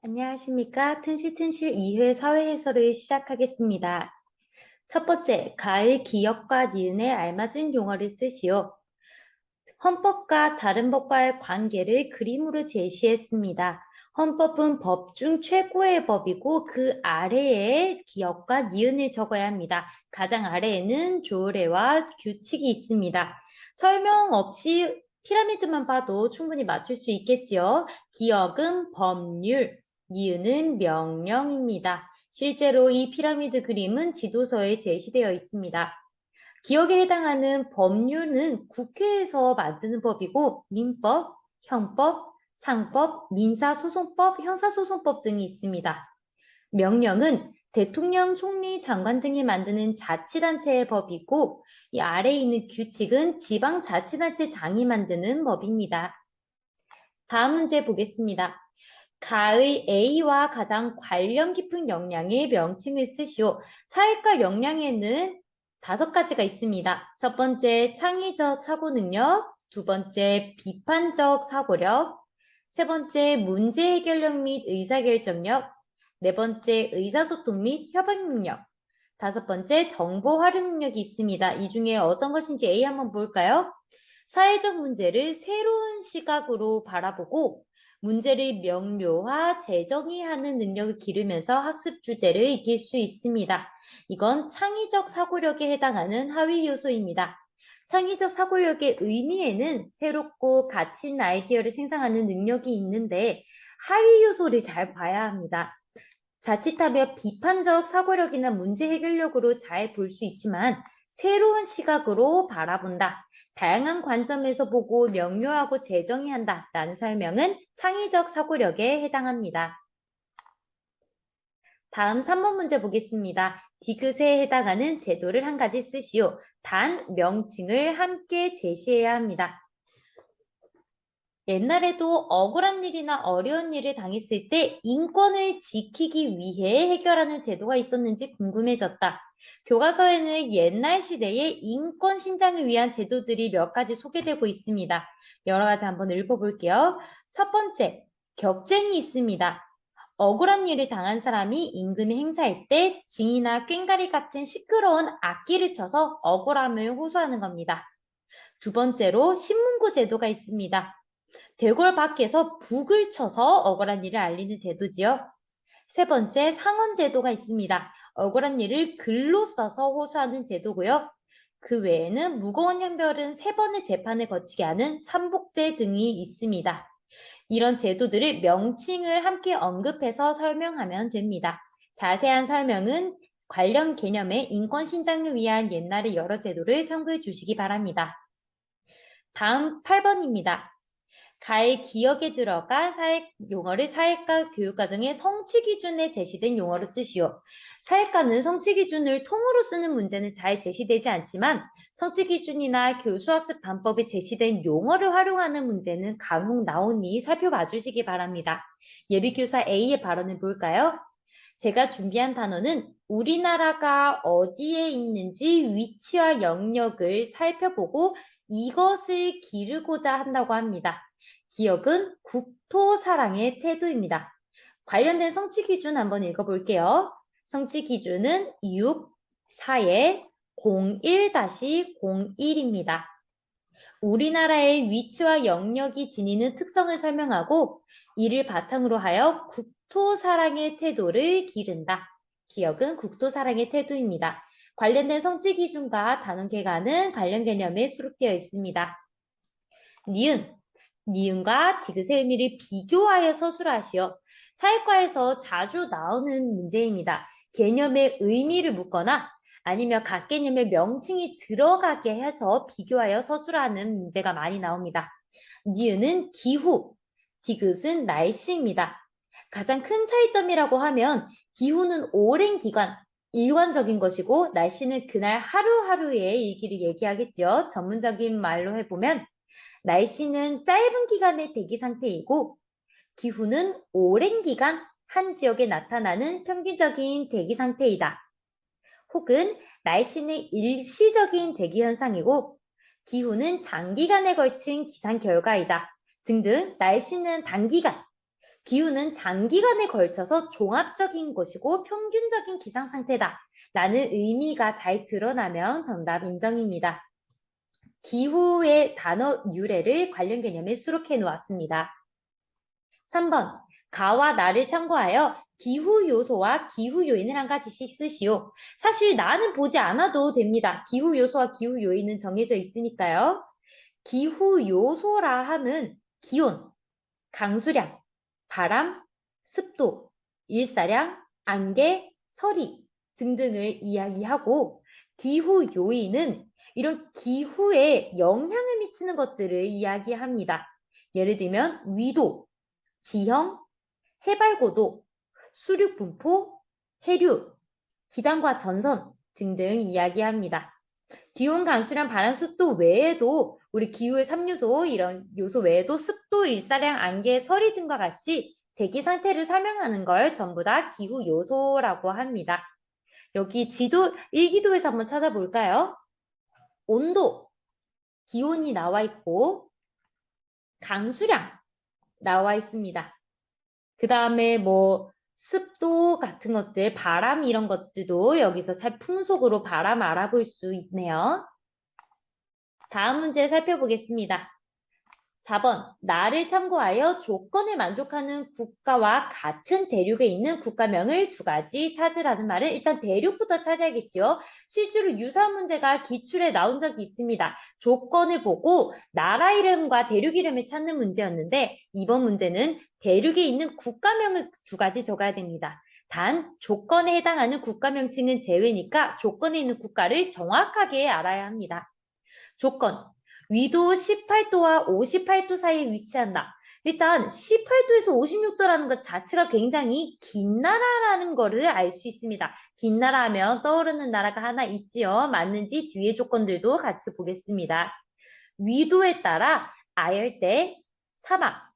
안녕하십니까. 튼실튼실 2회 사회 해설을 시작하겠습니다. 첫 번째, 가을 기역과 니은에 알맞은 용어를 쓰시오. 헌법과 다른 법과의 관계를 그림으로 제시했습니다. 헌법은 법 중 최고의 법이고 그 아래에 기역과 니은을 적어야 합니다. 가장 아래에는 조례와 규칙이 있습니다. 설명 없이 피라미드만 봐도 충분히 맞출 수 있겠지요. 기역은 법률, 니은은 명령입니다. 실제로 이 피라미드 그림은 지도서에 제시되어 있습니다. 기억에 해당하는 법률은 국회에서 만드는 법이고 민법, 형법, 상법, 민사소송법, 형사소송법 등이 있습니다. 명령은 대통령, 총리, 장관 등이 만드는 자치단체의 법이고 이 아래에 있는 규칙은 지방자치단체 장이 만드는 법입니다. 다음 문제 보겠습니다. 가의 A와 가장 관련 깊은 역량의 명칭을 쓰시오. 사회과 역량에는 다섯 가지가 있습니다. 첫 번째, 창의적 사고 능력. 두 번째, 비판적 사고력. 세 번째, 문제 해결력 및 의사결정력. 네 번째, 의사소통 및 협약 능력. 다섯 번째, 정보 활용 능력이 있습니다. 이 중에 어떤 것인지 A 한번 볼까요? 사회적 문제를 새로운 시각으로 바라보고 문제를 명료화, 재정의하는 능력을 기르면서 학습 주제를 익힐 수 있습니다. 이건 창의적 사고력에 해당하는 하위 요소입니다. 창의적 사고력의 의미에는 새롭고 가치 있는 아이디어를 생산하는 능력이 있는데 하위 요소를 잘 봐야 합니다. 자칫하면 비판적 사고력이나 문제 해결력으로 잘 볼 수 있지만 새로운 시각으로 바라본다. 다양한 관점에서 보고 명료하고 재정의 한다 라는 설명은 창의적 사고력에 해당합니다. 다음 3번 문제 보겠습니다. 디귿에 해당하는 제도를 한 가지 쓰시오. 단, 명칭을 함께 제시해야 합니다. 옛날에도 억울한 일이나 어려운 일을 당했을 때 인권을 지키기 위해 해결하는 제도가 있었는지 궁금해졌다. 교과서에는 옛날 시대의 인권 신장을 위한 제도들이 몇 가지 소개되고 있습니다. 여러 가지 한번 읽어볼게요. 첫 번째, 격쟁이 있습니다. 억울한 일을 당한 사람이 임금이 행사할 때 징이나 꽹가리 같은 시끄러운 악기를 쳐서 억울함을 호소하는 겁니다. 두 번째로 신문고 제도가 있습니다. 대궐 밖에서 북을 쳐서 억울한 일을 알리는 제도지요. 세 번째, 상원 제도가 있습니다. 억울한 일을 글로 써서 호소하는 제도고요. 그 외에는 무거운 형벌은 세 번의 재판을 거치게 하는 삼복제 등이 있습니다. 이런 제도들을 명칭을 함께 언급해서 설명하면 됩니다. 자세한 설명은 관련 개념의 인권 신장을 위한 옛날의 여러 제도를 참고해 주시기 바랍니다. 다음 8번입니다. 가의 기억에 들어가 사회 용어를 사회과 교육과정의 성취 기준에 제시된 용어로 쓰시오. 사회과는 성취 기준을 통으로 쓰는 문제는 잘 제시되지 않지만 성취 기준이나 교수학습 반법에 제시된 용어를 활용하는 문제는 간혹 나오니 살펴봐 주시기 바랍니다. 예비교사 A의 발언을 볼까요? 제가 준비한 단어는 우리나라가 어디에 있는지 위치와 영역을 살펴보고 이것을 기르고자 한다고 합니다. 기억은 국토 사랑의 태도입니다. 관련된 성취 기준 한번 읽어볼게요. 성취 기준은 6, 4에 01-01입니다. 우리나라의 위치와 영역이 지니는 특성을 설명하고 이를 바탕으로 하여 국토 사랑의 태도를 기른다. 기억은 국토 사랑의 태도입니다. 관련된 성취 기준과 단원 개가는 관련 개념에 수록되어 있습니다. 니은, 니은과 디귿의 의미를 비교하여 서술하시오. 사회과에서 자주 나오는 문제입니다. 개념의 의미를 묻거나 아니면 각 개념의 명칭이 들어가게 해서 비교하여 서술하는 문제가 많이 나옵니다. 니은은 기후, 디귿은 날씨입니다. 가장 큰 차이점이라고 하면 기후는 오랜 기간, 일관적인 것이고 날씨는 그날 하루하루의 일기를 얘기하겠지요. 전문적인 말로 해보면 날씨는 짧은 기간의 대기 상태이고 기후는 오랜 기간 한 지역에 나타나는 평균적인 대기 상태이다. 혹은 날씨는 일시적인 대기 현상이고 기후는 장기간에 걸친 기상 결과이다. 등등 날씨는 단기간, 기후는 장기간에 걸쳐서 종합적인 것이고 평균적인 기상 상태다. 라는 의미가 잘 드러나면 정답 인정입니다. 기후의 단어 유래를 관련 개념에 수록해 놓았습니다. 3번 가와 나를 참고하여 기후 요소와 기후 요인을 한 가지씩 쓰시오. 사실 나는 보지 않아도 됩니다. 기후 요소와 기후 요인은 정해져 있으니까요. 기후 요소라 함은 기온, 강수량, 바람, 습도, 일사량, 안개, 서리 등등을 이야기하고 기후 요인은 이런 기후에 영향을 미치는 것들을 이야기합니다. 예를 들면 위도, 지형, 해발고도, 수륙 분포, 해류, 기단과 전선 등등 이야기합니다. 기온, 강수량, 바람, 습도 외에도 우리 기후의 3요소 이런 요소 외에도 습도, 일사량, 안개, 서리 등과 같이 대기 상태를 설명하는 걸 전부 다 기후 요소라고 합니다. 여기 지도 일기도에서 한번 찾아볼까요? 온도, 기온이 나와 있고 강수량 나와 있습니다. 그 다음에 뭐 습도 같은 것들, 바람 이런 것들도 여기서 살 풍속으로 바람 알아볼 수 있네요. 다음 문제 살펴보겠습니다. 4번 나를 참고하여 조건에 만족하는 국가와 같은 대륙에 있는 국가명을 두 가지 찾으라는 말은 일단 대륙부터 찾아야겠죠. 실제로 유사한 문제가 기출에 나온 적이 있습니다. 조건을 보고 나라 이름과 대륙 이름을 찾는 문제였는데 이번 문제는 대륙에 있는 국가명을 두 가지 적어야 됩니다. 단 조건에 해당하는 국가명칭은 제외니까 조건에 있는 국가를 정확하게 알아야 합니다. 조건 위도 18도와 58도 사이에 위치한다. 일단 18도에서 56도라는 것 자체가 굉장히 긴 나라라는 거를 알 수 있습니다. 긴 나라 하면 떠오르는 나라가 하나 있지요. 맞는지 뒤에 조건들도 같이 보겠습니다. 위도에 따라 아열대, 사막,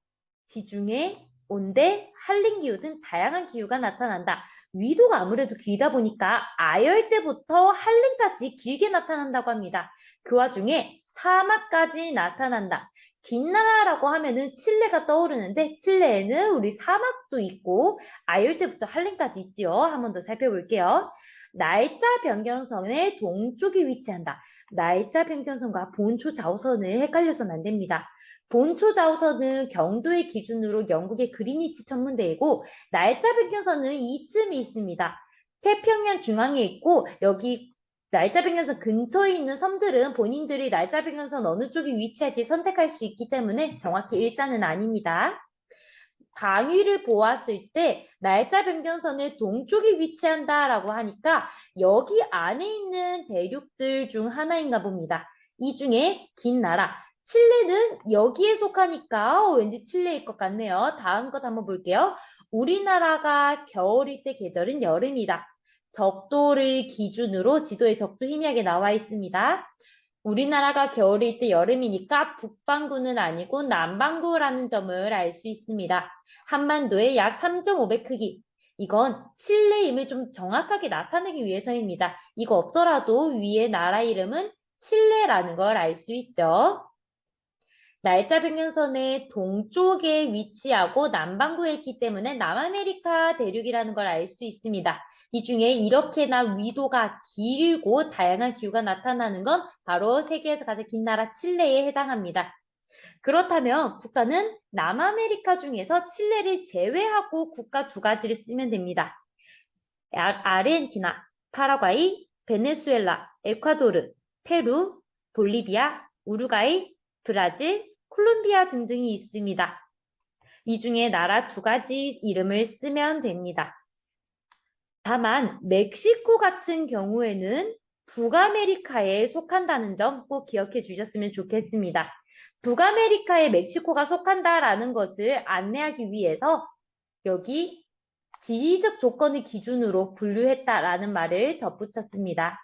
지중해, 온대, 한림 기후 등 다양한 기후가 나타난다. 위도가 아무래도 길다 보니까 아열대부터 한림까지 길게 나타난다고 합니다. 그 와중에 사막까지 나타난다. 긴 나라라고 하면은 칠레가 떠오르는데 칠레에는 우리 사막도 있고 아열대부터 한림까지 있지요. 한 번 더 살펴볼게요. 날짜 변경선의 동쪽에 위치한다. 날짜 변경선과 본초 좌우선을 헷갈려서는 안 됩니다. 본초 좌우선은 경도의 기준으로 영국의 그리니치 천문대이고 날짜 변경선은 이쯤이 있습니다. 태평양 중앙에 있고 여기 날짜 변경선 근처에 있는 섬들은 본인들이 날짜 변경선 어느 쪽에 위치할지 선택할 수 있기 때문에 정확히 일자는 아닙니다. 방위를 보았을 때 날짜 변경선의 동쪽에 위치한다라고 하니까 여기 안에 있는 대륙들 중 하나인가 봅니다. 이 중에 긴 나라, 칠레는 여기에 속하니까 어, 왠지 칠레일 것 같네요. 다음 것 한번 볼게요. 우리나라가 겨울일 때 계절은 여름이다. 적도를 기준으로 지도에 적도 희미하게 나와 있습니다. 우리나라가 겨울일 때 여름이니까 북반구는 아니고 남반구라는 점을 알 수 있습니다. 한반도의 약 3.5배 크기. 이건 칠레임을 좀 정확하게 나타내기 위해서입니다. 이거 없더라도 위에 나라 이름은 칠레라는 걸 알 수 있죠. 날짜 변경선의 동쪽에 위치하고 남반구에 있기 때문에 남아메리카 대륙이라는 걸 알 수 있습니다. 이 중에 이렇게나 위도가 길고 다양한 기후가 나타나는 건 바로 세계에서 가장 긴 나라 칠레에 해당합니다. 그렇다면 국가는 남아메리카 중에서 칠레를 제외하고 국가 두 가지를 쓰면 됩니다. 아, 르헨티나 파라과이, 베네수엘라, 에콰도르, 페루, 볼리비아, 우루과이, 브라질, 콜롬비아 등등이 있습니다. 이 중에 나라 두 가지 이름을 쓰면 됩니다. 다만 멕시코 같은 경우에는 북아메리카에 속한다는 점 꼭 기억해 주셨으면 좋겠습니다. 북아메리카에 멕시코가 속한다라는 것을 안내하기 위해서 여기 지리적 조건을 기준으로 분류했다라는 말을 덧붙였습니다.